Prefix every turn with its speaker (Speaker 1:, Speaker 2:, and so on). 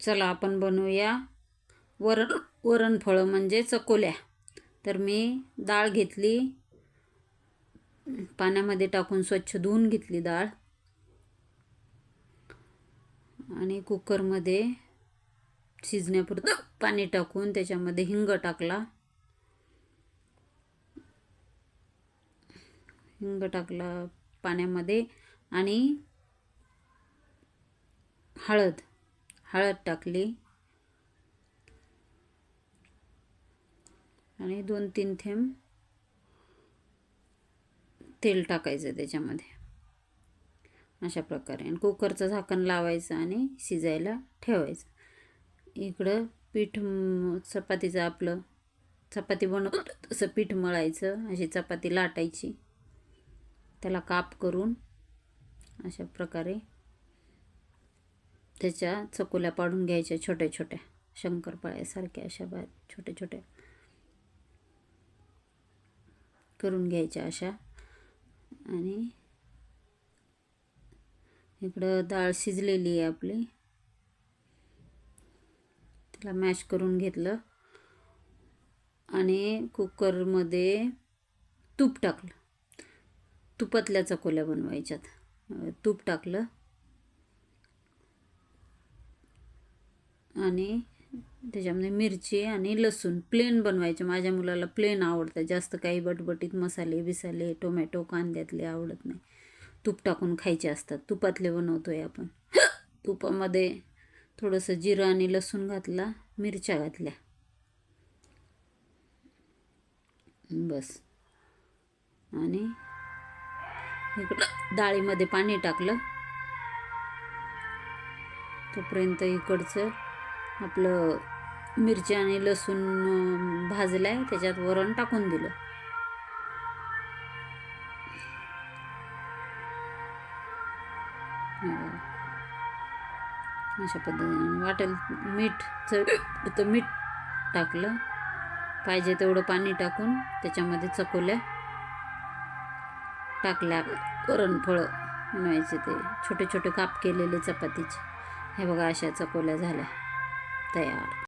Speaker 1: चला आपण बनवूया वरण वरणफळं म्हणजे चकोल्या. तर मी डाळ घेतली. पाण्यामध्ये टाकून स्वच्छ धुवून घेतली डाळ. आणि कुकरमध्ये शिजण्यापुरतं पाणी टाकून त्याच्यामध्ये हिंग टाकला. हिंग टाकला पाण्यामध्ये आणि हळद. हळद टाकली. आणि दोन तीन थेंब तेल टाकायचं त्याच्यामध्ये. अशा प्रकारे. आणि कुकरचं झाकण लावायचं आणि शिजायला ठेवायचं. इकडं पीठ चपातीचं आपलं चपाती बनवतो तसं पीठ मळायचं. अशी चपाती लाटायची. त्याला काप करून अशा प्रकारे त्याच्या चकोल्या पाडून घ्यायच्या छोट्या छोट्या शंकरपाळ्यासारख्या अशा बा छोट्या छोट्या. करून घ्यायच्या अशा. आणि इकडं डाळ शिजलेली आहे आपली. त्याला मॅश करून घेतलं. आणि कुकरमध्ये तूप टाकलं. तुपातल्या चकोल्या बनवायच्यात. तूप टाकलं. आणि त्याच्यामध्ये मिरची आणि लसूण. प्लेन बनवायचे. माझ्या मुलाला प्लेन आवडतं. जास्त काही बटबटीत मसाले बिसाले टोमॅटो कांद्यातले आवडत नाही. तूप टाकून खायचे असतात. तुपातले बनवतो आहे आपण. तुपामध्ये थोडंसं जिरं आणि लसूण घातला मिरच्या घातल्या. बस. आणि इकडं डाळीमध्ये पाणी टाकलं. तोपर्यंत इकडचं आपलं मिरची आणि लसूण भाजलं आहे त्याच्यात वरण टाकून दिलं. अशा पद्धतीने वाटेल मीठ तर मीठ टाकलं. पाहिजे तेवढं पाणी टाकून त्याच्यामध्ये चकोल्या टाकल्या. वरणफळं बनवायचे ते. छोटे छोटे काप केलेले चपातीचे. हे बघा अशा चकोल्या झाल्या. 对呀